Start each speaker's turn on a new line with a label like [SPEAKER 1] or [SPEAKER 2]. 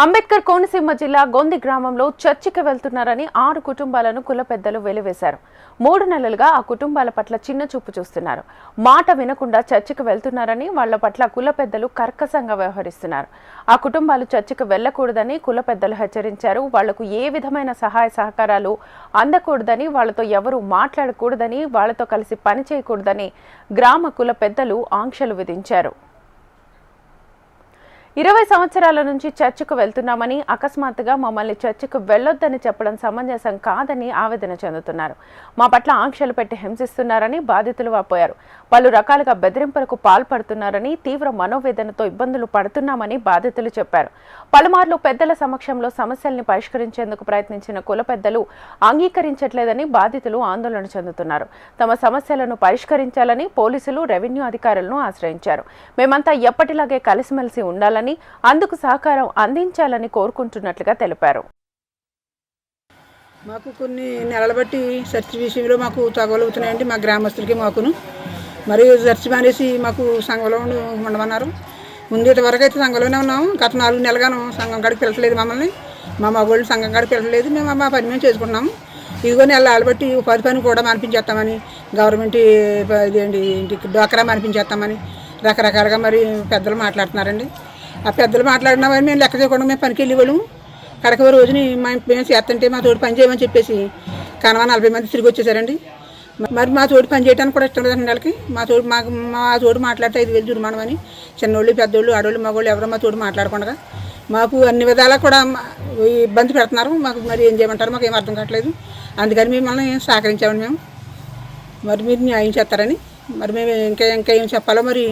[SPEAKER 1] అంబేద్కర్ కోనసీమ జిల్లా గొంది గ్రామంలో చర్చికి వెళ్తున్నారని ఆరు కుటుంబాలను కుల పెద్దలు వెలివేశారు. మూడు నెలలుగా ఆ కుటుంబాల పట్ల చిన్న చూపు చూస్తున్నారు. మాట వినకుండా చర్చికి వెళ్తున్నారని వాళ్ళ పట్ల కుల పెద్దలు కర్కశంగా వ్యవహరిస్తున్నారు. ఆ కుటుంబాలు చర్చికి వెళ్ళకూడదని కుల పెద్దలు హెచ్చరించారు. వాళ్ళకు ఏ విధమైన సహాయ సహకారాలు అందకూడదని వాళ్ళతో ఎవరు మాట్లాడకూడదని వాళ్ళతో కలిసి పని చేయకూడదని గ్రామ కుల పెద్దలు ఆంక్షలు విధించారు. ఇరవై సంవత్సరాల నుంచి చర్చకు వెళ్తున్నామని అకస్మాత్తుగా మమ్మల్ని చర్చికి వెళ్ళొద్దని చెప్పడం సమంజసం కాదని ఆవేదన చెందుతున్నారు. మా పట్ల ఆంక్షలు పెట్టి హింసిస్తున్నారని బాధితులు వాపోయారు. పలు రకాలుగా బెదిరింపులకు పాల్పడుతున్నారని తీవ్ర మనోవేదనతో ఇబ్బందులు పడుతున్నామని బాధితులు చెప్పారు. పలుమార్లు పెద్దల సమక్షంలో సమస్యల్ని పరిష్కరించేందుకు ప్రయత్నించిన కుల పెద్దలు అంగీకరించట్లేదని బాధితులు ఆందోళన చెందుతున్నారు. తమ సమస్యలను పరిష్కరించాలని పోలీసులు రెవెన్యూ అధికారులను ఆశ్రయించారు. మేమంతా ఎప్పటిలాగే కలిసిమెలిసి ఉండాలని అందుకు సహకారం అందించాలని కోరుకుంటున్నట్లుగా తెలిపారు.
[SPEAKER 2] మాకు కొన్ని నెలలు బట్టి సెర్చ్ విషయంలో మాకు తగలుగుతున్నాయండి మా గ్రామస్తులకి మాకును. మరియు సెర్చ్ మానేసి మాకు సంఘంలో ఉండమన్నారు. ముందు ఇంతవరకు అయితే సంఘంలోనే ఉన్నాము గత నాలుగు నెలగాను సంఘం కాడికి పిలచలేదు మమ్మల్ని. మా మగవాళ్ళు సంఘం కాడికి పిలచలేదు మేము మా పని మేము చేసుకుంటున్నాము. ఇదిగో నెలలు బట్టి ఉపాధి పని కూడా మనిపించేస్తామని గవర్నమెంట్ ఇదేంటి ఇంటికి డోకరా మనిపించేస్తామని రకరకాలుగా మరి పెద్దలు మాట్లాడుతున్నారండి. ఆ పెద్దలు మాట్లాడిన మరి మేము లెక్క చేయకుండా మేము పనికి వెళ్ళేవాళ్ళము కడక రోజుని మా మేము చేస్తుంటే మా తోడు పని చేయమని చెప్పేసి కనవ నలభై మంది తిరిగి వచ్చేసారండి. మరి మా తోడు పని చేయడానికి కూడా ఇష్టం లేదండి వాళ్ళకి మా తోడు మా మా తోడు మాట్లాడితే ఐదు వేలు జుర్మానం అని. చిన్నోళ్ళు పెద్దోళ్ళు ఆడోళ్ళు మగోళ్ళు ఎవరో మా తోడు మాట్లాడకుండా. మాకు అన్ని విధాలా కూడా ఇబ్బంది పెడుతున్నారు. మాకు మరి ఏం చేయమంటారు మాకు ఏం అర్థం కావట్లేదు. అందుకని మిమ్మల్ని సహకరించామని మేము. మరి మీరు న్యాయం చేస్తారని. మరి మేము ఇంకా ఇంకా ఏం చెప్పాలో మరి